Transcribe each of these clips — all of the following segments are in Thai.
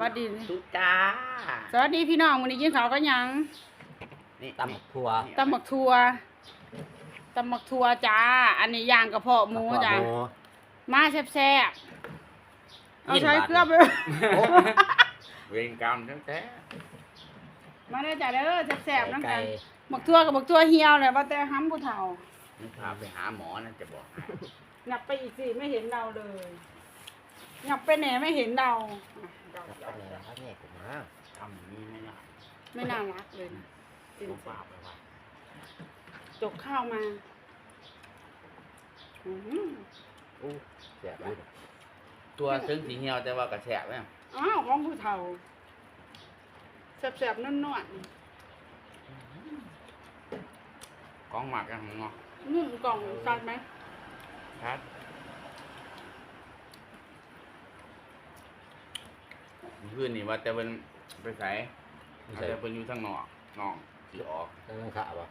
วัสดีทุจ้าสวัสดีพี่น้องวันนี้กินข้าวกันยังนี่ตำทั่วตำหมักทัวตำหมักทัวจ้า อันนี้ย่างกระเพาะหมูจ้าหมูมาแซ่บๆเอากินใช้บาดเครื่องไปเวรกรรมทั้งแต่มาได้อจ้าเด้อแซ่บๆนั่นไก่กันหมักทัวกับหมักทัวเหี่ยวเลยว่าแต่ห้ำผู้เฒ่านี่พาไปหาหมอนะจะบอกให้หยับไปอีกสิไม่เห็นเราเลยหยับไปไหนไม่เห็นเรา อะกับอะไรล่ะครับเนี่ยผมมาทำอย่างนี้ไม่ได้ไม่น่ารักเลยนะจริงลูกป้าไปว่าๆจกข้าวมาอื้อหืออู้เสียบเลยตัวซึ้งสีเหี่ยวแต่ว่ากระแฉะไหมอ้าวของผู้เฒ่าแซ่บๆนวลกองหมักกันของเนาะๆนุ่มกล่องกัดไหมครั เพื่อนนี่ว่าแต่เป็นไปใส่ไม่อาจใช่จะเป็นอยู่ทางนอกนอกสีออกต้องขาบ่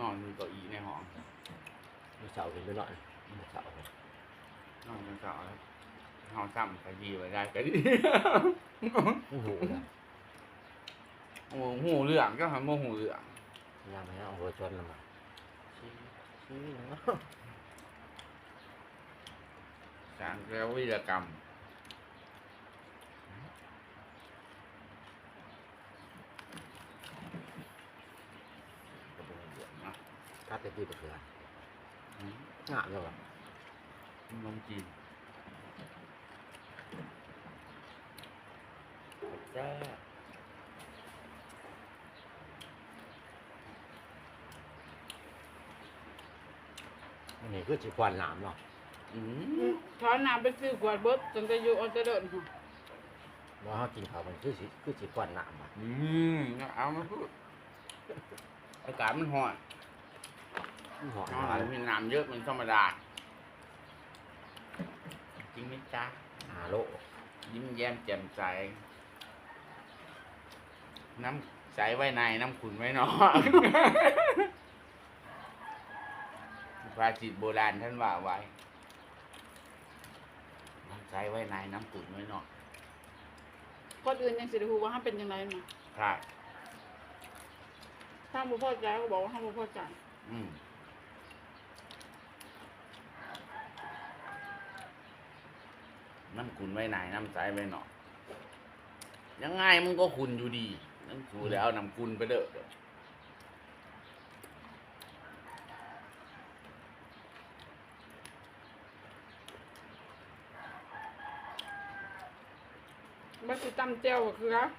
นอนมีเก้าอี้ในห้องมีเสาขึ้นไปหน่อยมีเสานอนเป็นเสาแล้วห้องซ้ำไปดีไปได้ก็ดีโอ้โหนะโอ้โหหูเหลืองก็ทำโมหูเหลืองยามให้เอาหัวชนละมาชี้ชี้เนาะสารแล้ววิรกรรม กระปุกเดียว นะ กัดไปที่ตะเกียบอืมงามเลยว่ะนมจีนแซ่บอันนี้คือจีควันหนามเนาะอืมถอนน้ำไปซื้อกวดเบิดจนจะอยู่อันเจริญค่ะว่าเขากินข้าวมันคือสิคือจีควันหนามอะอืมเอามาพูดอากาศมันร้อนมัน หอมอาหหารวานมีน้ำเยอะเป็นธรรมดา จริงไหมจ๊ะอาโลยิ้มแย้มแจ่มใส น้ำใสไว้ในน้ำขุนไว้นอกภาษิตโบราณท่านว่าไว้ น้ำใสไว้ในน้ำขุนไว้นอกคนอื่นยังสิได้ฮู้ว่าห้ามเป็นยังไงมาใช่ถ้าบ่พอใจก็บอกว่าห้ามบ่พอใจ อืมน้ำขุนไว้ในน้ำใสไว้หนอยังไงมึงก็ขุนอยู่ดีนั่นกูแล้วนำขุนไปเด้อบัดสิตำแจ่วก็คือรับ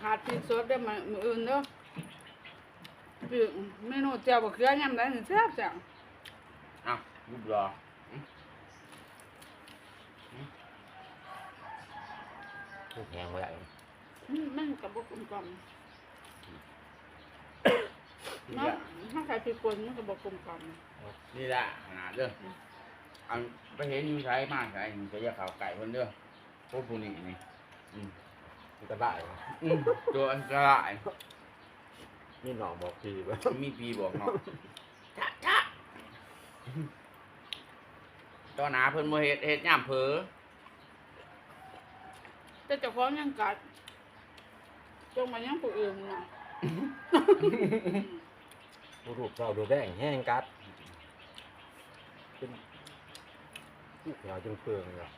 ขาดพริกสดได้มามื้ออื่นเด้อคื อเมนูแจ่วบ่คือยามใดนี่แซ่บแซ่บอะรูปรอคือแพงไว้ได้อืมมันก็บ่กลมกล่อมนี่เนาะแหละถ้าใส่พริกป่นมันก็บ่กลมกล่อมนี่แหละขนาดเด้ออันไปเห็นอยูใช้มากใช่มันจะแยกข่าวไก่คนเด้อพวกผู้นี้นี่อืมมันก็ได้นะอืมตัวอันตราย นี่หนองบอกพี่ว่ามีปีบอกเนาะจ้าจ้าตอนหนาเพิ่นบ่เฮ็ดเฮ็ดย่ามเผลอแต่เจ้าของยังกัดจงมายังผู้อื่นน่ะดูรูปเจ้าดูแดงแห้งกัดเป็นลูกเหนียวจนเปลืองเลย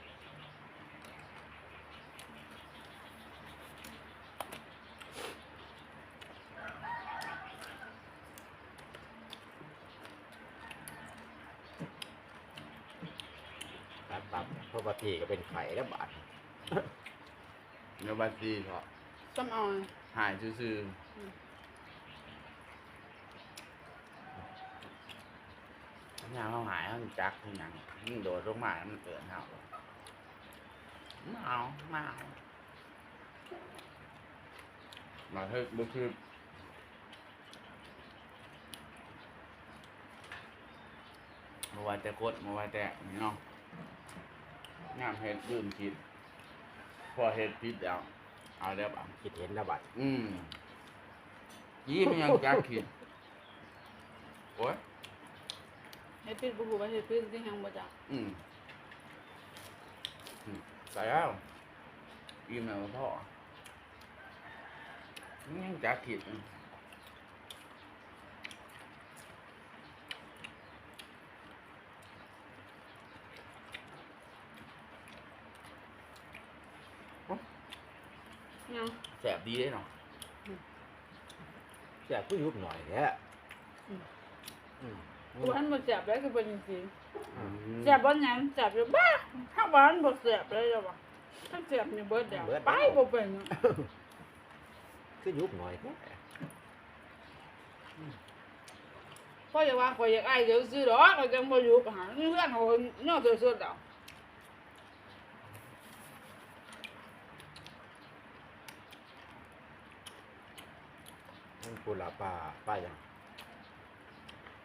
ตัดตับเพราะว่าทีก็เป็นไข่แล้วบาดเดี๋ยวบัดซีเถาะจำเอาหายซื่อๆยามเฮาหายเฮาจักคือหยังมันโดดลงมาแล้วมันเตือนเฮามาเอามาเอามาเฮ็ดบ่คือบ่ว่าแต่กดบ่ว่าแต่นี่เนาะ งามเฮ็ดยืนคิด พอเฮ็ดผิดแล้วเอาแล้วบ่คิดเห็นแล้วบาดอืมยี่มันยังจักคิดโอ้ยเฮ็ดพิษบ่ฮู้ว่าเฮ็ดพิษที่ยังบ่จักอืมใส่แล้วอิ่มแล้วพ่อนี่จักขิด ยังแสบดีเลยเนาะแซ่บก็ยุบหน่อยแท้อืมกูหันบ่แซ่บแล้วก็เป็นจริงอืมๆแซ่บบ่หยังแซ่บอยู่บ้าถ้าหวานบ่แซ่บเลยจ้ะว่ะถ้าแซ่บนี่เบิดแล้วไปบ่เป็นอะคือยุบหน่อยแท้เพราะอย่าว่าข่อยอยากอายเดี๋ยวซื้อดอกก็จังบ่อยู่หาเงื่อนโหนเนาะสุดๆดอก นั่นปูลาปลาป้ายัง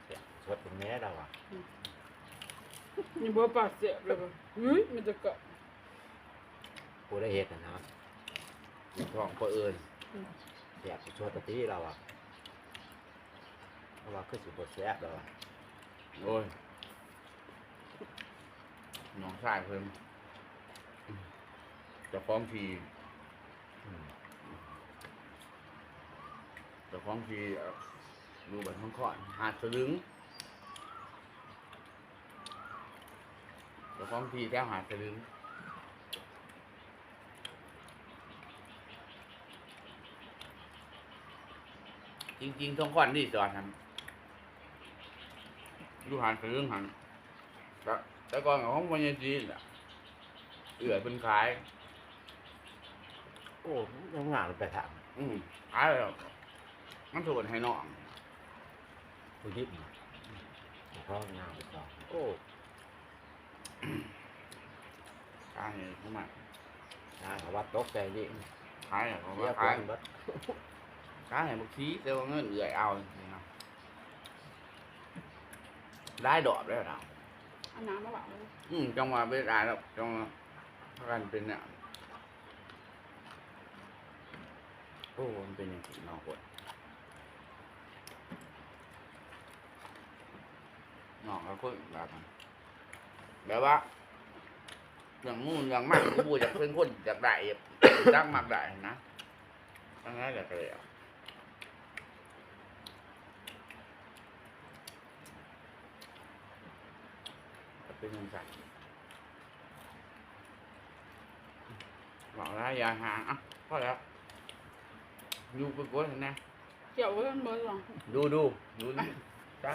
แซ่บสดเป็นแม่เราอะนี่บ่ปากแซ่บเลยบ่เฮ้ยมันจะกะปูได้เห็ดนะนะท้องก็เอิญแซ่บสดตะตีเราอะเพราะว่าคือสิบแซ่บเราอะโอ้ยน้องชายเพิ่นเจะฟ้าของที อืม เจะฟ้าของทีเอ่อดูแบบท้องขอนหาดสลึงเจะฟ้าของทีแถวหาดสลึงจริงๆท้องขอนนี่จอดทำอยู่หาดสลึงหันแต่แต่ก่อนของของวันยจีนอะเอื่อยเป็นขาย โอ้ยังงานไปถามอืมขายแล้ว มันถูกให้น้องปูยิบนะเพราะงานไปต่อโอ้ขายให้เขามางานเขาว่าตกใจดิขายให้เขาเรีมายกขายคนเบิดขายให้บักทีแต่ว่าเงินเอื่อยเอานี่นะได้ดอกได้แล้วอันน้ำมาบ่าวเลยอืมจังหวะเวลาแล้วจังหวะพากันเป็นเนี่ยโอ้มันเป็นอย่างที่นอกคน นอกแล้วก็แบบนั้นแบบว่าอย่างมูนอย่างมากกูอยากเป็นคนอยากได้จักมากได้นะทั้งนั้นแหละก็เลยเอาก็เป็นยังไงบอกแล้วอย่าห่างอะพอแล้วอยู่ไปกดนะเกี่ยวกับมันเบิดหรองดูดูดูนี่จ้า